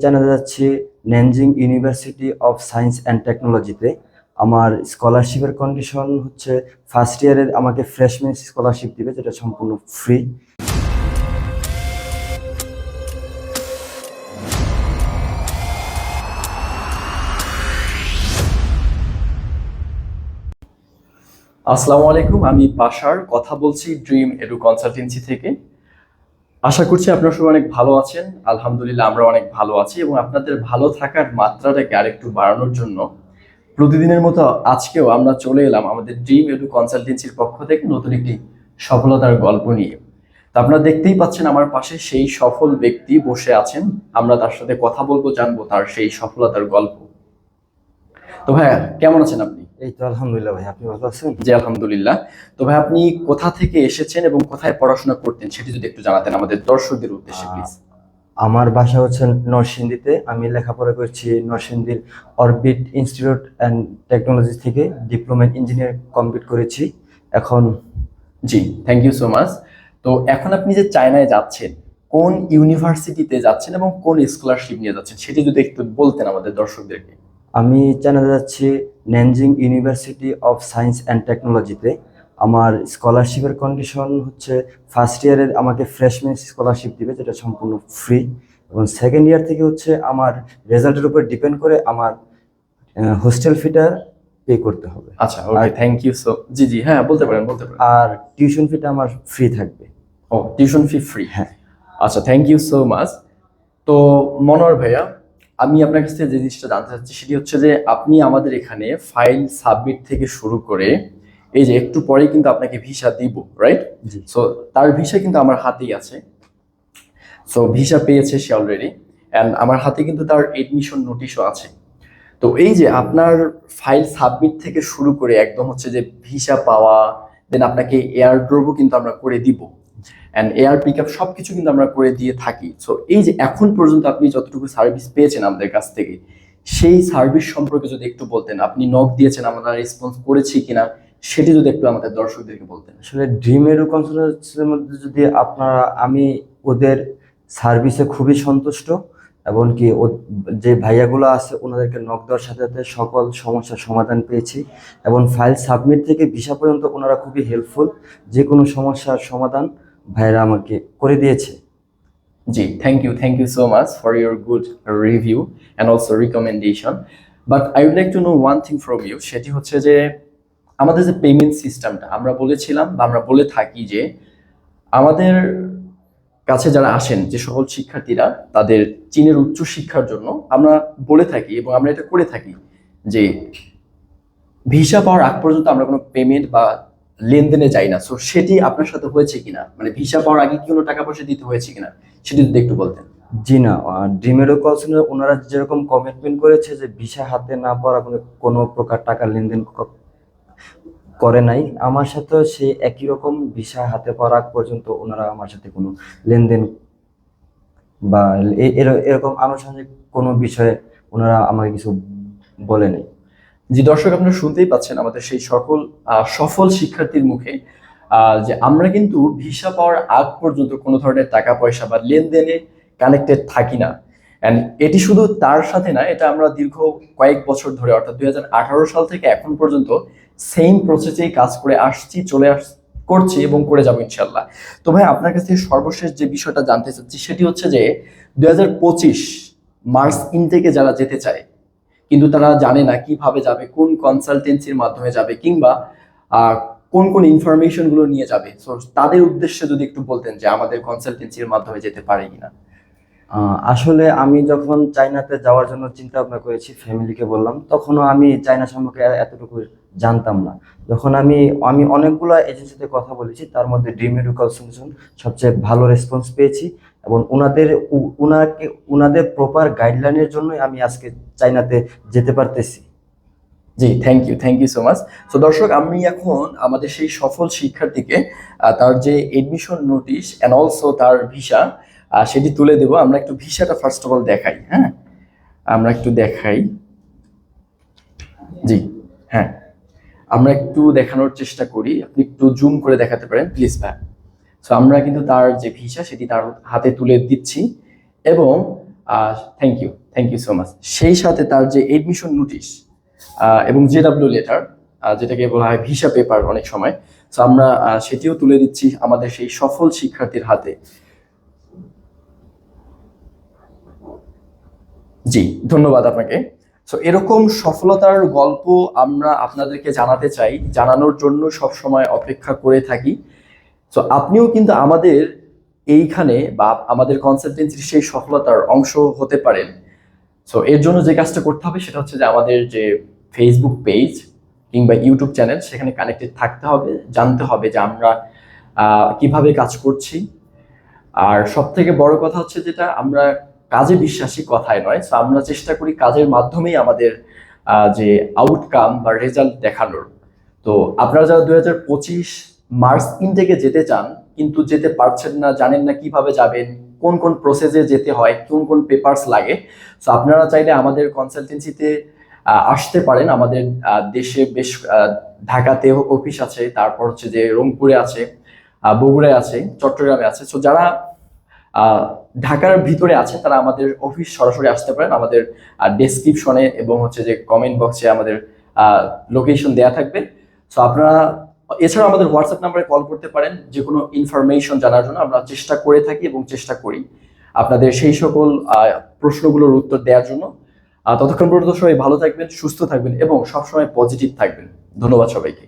চ্যানেলে যাচ্ছি Nanjing university of science and টেকনোলজিতে আমার স্কলারশিপের কন্ডিশন হচ্ছে ফার্স্ট ইয়ারে আমাকে ফ্রেশম্যান স্কলারশিপ দিবে, যেটা সম্পূর্ণ ফ্রি আসসালামু আলাইকুম, আমি পাশার কথা বলছি ড্রিম এডু কনসালটেন্সি থেকে। আশা করছি আপনারা সবাই অনেক ভালো আছেন। আলহামদুলিল্লাহ আমরা অনেক ভালো আছি এবং আপনাদের ভালো থাকার মাত্রাটাকে আরেকটু বাড়ানোর জন্য প্রতিদিনের মতো আজকেও আমরা চলে এলাম আমাদের ড্রিম এডু কনসালটেন্সির পক্ষ থেকে নতুন একটি সফলতার গল্প নিয়ে। তো আপনারা দেখতেই পাচ্ছেন আমার পাশে সেই সফল ব্যক্তি বসে আছেন। আমরা তার সাথে কথা বলব, জানব তার সেই সফলতার গল্প। তো ভাইয়া, কেমন আছেন আপনি? এই তো আলহামদুলিল্লাহ ভাই আপনি ভালো আছেন? জি আলহামদুলিল্লাহ। তো ভাই আপনি কোথা থেকে এসেছেন এবং কোথায় পড়াশোনা করতেন সেটি যদি একটু জানাতেন আমাদের দর্শকদের উদ্দেশ্যে প্লিজ আমার বাসা হচ্ছে নরসিংদীতে। আমি লেখাপড়া করছি নরসিংদীর অরবিট ইনস্টিটিউট অ্যান্ড টেকনোলজি থেকে। ডিপ্লোমা ইঞ্জিনিয়ার কমপ্লিট করেছি। এখন জি থ্যাংক ইউ সো মাচ তো এখন আপনি যে চায়নায় যাচ্ছেন কোন ইউনিভার্সিটিতে যাচ্ছেন এবং কোন স্কলারশিপ নিয়ে যাচ্ছেন সেটি যদি একটু বলতেন আমাদের দর্শকদেরকে। আমি চ্যানেলে যাচ্ছি Nanjing university of science and টেকনোলজিতে আমার স্কলারশিপের কন্ডিশন হচ্ছে ফার্স্ট ইয়ারে আমাকে ফ্রেশম্যান স্কলারশিপ দিবে যেটা সম্পূর্ণ ফ্রি এবং সেকেন্ড ইয়ার থেকে হচ্ছে আমার রেজাল্টের উপর ডিপেন্ড করে আমার হোস্টেল ফিটা পে করতে হবে। আচ্ছা ওকে থ্যাংক ইউ সো জি জি হ্যাঁ বলতে পারেন বলতে পারেন। আর টিউশন ফিটা আমার ফ্রি থাকবে। ও টিউশন ফি ফ্রি হ্যাঁ। আচ্ছা থ্যাংক ইউ সো মাচ তো মনোহর ভাইয়া আমি আপনার কাছ থেকে যে জিনিসটা জানতে চাচ্ছি সেটি হচ্ছে যে আপনি আমাদের এখানে ফাইল সাবমিট থেকে শুরু করে এই যে একটু পরেই কিন্তু আপনাকে ভিসা দিব রাইট সো তার ভিসা কিন্তু আমার হাতেই আছে। সো ভিসা পেয়েছে সে অলরেডি অ্যান্ড আমার হাতে কিন্তু তার এডমিশন নোটিশও আছে। তো এই যে আপনার ফাইল সাবমিট থেকে শুরু করে একদম হচ্ছে যে ভিসা পাওয়া দেন আপনাকে এয়ার ড্রপও কিন্তু আমরা করে দিব। অ্যান্ড এয়ার পিক আপ সব কিছু কিন্তু আমরা করে দিয়ে থাকি। সো এই যে এখন পর্যন্ত আপনি যতটুকু সার্ভিস পেয়েছেন আমাদের কাছ থেকে, সেই সার্ভিস সম্পর্কে যদি একটু বলতেন, আপনি নক দিয়েছেন, আমরা রেসপন্স করেছি কিনা, সেটি যদি একটু আমাদের দর্শকদেরকে বলতেন। আসলে ড্রিম এডু কনসালটেন্সির মধ্যে যদি আপনারা, আমি ওদের সার্ভিসে খুবই সন্তুষ্ট এমনকি ও- যে ভাইয়াগুলো আছে, ওনাদেরকে নক দেওয়ার সাথে সাথে সকল সমস্যার সমাধান পেয়েছি, এবং ফাইল সাবমিট থেকে ভিসা পর্যন্ত ওনারা খুবই হেল্পফুল যে কোনো সমস্যার সমাধান ভাইয়েরা আমাকে করে দিয়েছে। জি thank you thank you so much for your good review and also recommendation but I would like to know one thing from you সেটি হচ্ছে যে আমাদের যে পেমেন্ট সিস্টেমটা আমরা বলেছিলাম বা আমরা বলে থাকি যে আমাদের কাছে যারা আসেন, যে সকল শিক্ষার্থীরা, তাদের চীনের উচ্চ শিক্ষার জন্য আমরা বলে থাকি এবং আমরা এটা করে থাকি যে ভিসা পাওয়ার আগ পর্যন্ত আমরা কোনো পেমেন্ট বা লেনদেনে যাই না। সো সেটি আপনার সাথে হয়েছে কিনা? মানে ভিসা পাওয়ার আগে কি কোনো টাকা পয়সা দিতে হয়েছে কিনা? সেটি যদি একটু বলতেন। জি না ড্রিম এডু কল সেন্টার ওনারা যেরকম কমিটমেন্ট করেছে যে ভিসা হাতে না পাওয়ার কোনো কোনো প্রকার টাকা লেনদেন করে নাই, আমার সাথেও সেই একই রকম ভিসা হাতে পাওয়ার আগ পর্যন্ত ওনারা আমার সাথে কোনো লেনদেন বা এরকম আনুষঙ্গিক কোনো বিষয়ে ওনারা আমাকে কিছু বলে নেই জি, দর্শক, আপনারা শুনতেই পাচ্ছেন আমাদের সেই সকল সফল শিক্ষার্থীর মুখে যে আমরা কিন্তু ভিসা পাওয়ার আগ পর্যন্ত কোনো ধরনের টাকা পয়সা বা লেনদেনে কানেক্টেড থাকি না। অ্যান্ড এটি শুধু তার সাথে না, এটা আমরা দীর্ঘ কয়েক বছর ধরে, অর্থাৎ দুই হাজার আঠারো সাল থেকে এখন পর্যন্ত সেম প্রসেসেই কাজ করে আসছি, চলে আস, করছি এবং করে যাব ইনশাল্লাহ তো ভাই, আপনার কাছে সর্বশেষ যে বিষয়টা জানতে চাচ্ছি, সেটি হচ্ছে যে দু হাজার পঁচিশ মার্চ ইনটেকে যারা যেতে চায় কিন্তু তারা জানে না কীভাবে যাবে কোন কনসালটেন্সির মাধ্যমে যাবে কিংবা কোন কোন ইনফরমেশনগুলো নিয়ে যাবে। So, তাদের উদ্দেশ্যে যদি একটু বলতেন যে আমাদের কনসালটেন্সির মাধ্যমে যেতে পারে কিনা। আসলে আমি যখন চায়নাতে যাওয়ার জন্য চিন্তা ভাবনা করেছি ফ্যামিলিকে বললাম তখনও আমি চায়না সম্পর্কে এতটুকু জানতাম না। যখন আমি আমি অনেকগুলো এজেন্সিতে কথা বলেছি তার মধ্যে ড্রিম এডুকাল সলিউশন সবচেয়ে ভালো রেসপন্স পেয়েছি। এবং ওনাদের ওনাকে ওনাদের প্রপার গাইডলাইনের জন্যই আমি আজকে চায়নাতে যেতে পারতেছি। জি thank you thank you so much তো দর্শক, আমি এখন আমাদের সেই সফল শিক্ষার্থীকে তার যে এডমিশন নোটিশ অ্যান্ড অলসো তার ভিসা সেটি তুলে দেব। আমরা একটু ভিসাটা ফার্স্ট অফ অল দেখাই হ্যাঁ? আমরা একটু দেখাই। জি হ্যাঁ। আমরা একটু দেখানোর চেষ্টা করি। আপনি একটু জুম করে দেখাতে পারেন প্লিজ ভাই। সো আমরা কিন্তু তার যে ভিসা, সেটি তার হাতে তুলে দিচ্ছি এবং thank you thank you so much সেই সাথে তার যে এডমিশন নোটিশ এবং জেডাব্লিউ লেটার যেটাকে বলা হয় ভিসা পেপার অনেক সময় সো আমরা সেটিও তুলে দিচ্ছি আমাদের সেই সফল শিক্ষার্থীর হাতে। জি, ধন্যবাদ আপনাকে। সো এরকম সফলতার গল্প আমরা আপনাদেরকে জানাতে চাই, জানানোর জন্য সব সময় অপেক্ষা করে থাকি। সো আপনিও কিন্তু আমাদের এইখানে বা আমাদের কনসালটেন্সির সেই সফলতার অংশ হতে পারেন। সো এর জন্য যে কাজটা করতে হবে সেটা হচ্ছে যে আমাদের যে ফেসবুক পেজ কিংবা ইউটিউব চ্যানেল সেখানে কানেক্টেড থাকতে হবে, জানতে হবে যে আমরা কীভাবে কাজ করছি। আর সব থেকে বড় কথা হচ্ছে যেটা, আমরা কাজে বিশ্বাসী কথায় নয়। সো আমরা চেষ্টা করি কাজের মাধ্যমেই আমাদের যে আউটকাম বা রেজাল্ট দেখানোর। তো আপনারা যারা দু হাজার পঁচিশ মার্চ ইনটেকে যেতে চান, কিন্তু যেতে পারছেন না, জানেন না কীভাবে যাবেন, কোন কোন প্রসেসে যেতে হয়, কোন কোন পেপারস লাগে। সো আপনারা চাইলে আমাদের কনসালটেন্সিতে আসতে পারেন। আমাদের দেশে বেশ ঢাকাতে অফিস আছে, তারপর হচ্ছে যে রংপুরে আছে বগুড়ায় আছে, চট্টগ্রামে আছে। সো যারা ঢাকার ভিতরে আছে, তারা আমাদের অফিস সরাসরি আসতে পারেন। আমাদের ডেসক্রিপশনে এবং হচ্ছে যে কমেন্ট বক্সে আমাদের লোকেশন দেয়া থাকবে। সো আপনারা এছাড়া আমাদের হোয়াটসঅ্যাপ নাম্বারে কল করতে পারেন যে কোনো ইনফরমেশন জানার জন্য আমরা চেষ্টা করে থাকি এবং চেষ্টা করি আপনাদের সেই সকল প্রশ্নগুলোর উত্তর দেওয়ার জন্য। ততক্ষণ পর্যন্ত সবাই ভালো থাকবেন, সুস্থ থাকবেন এবং সবসময় পজিটিভ থাকবেন। ধন্যবাদ সবাইকে।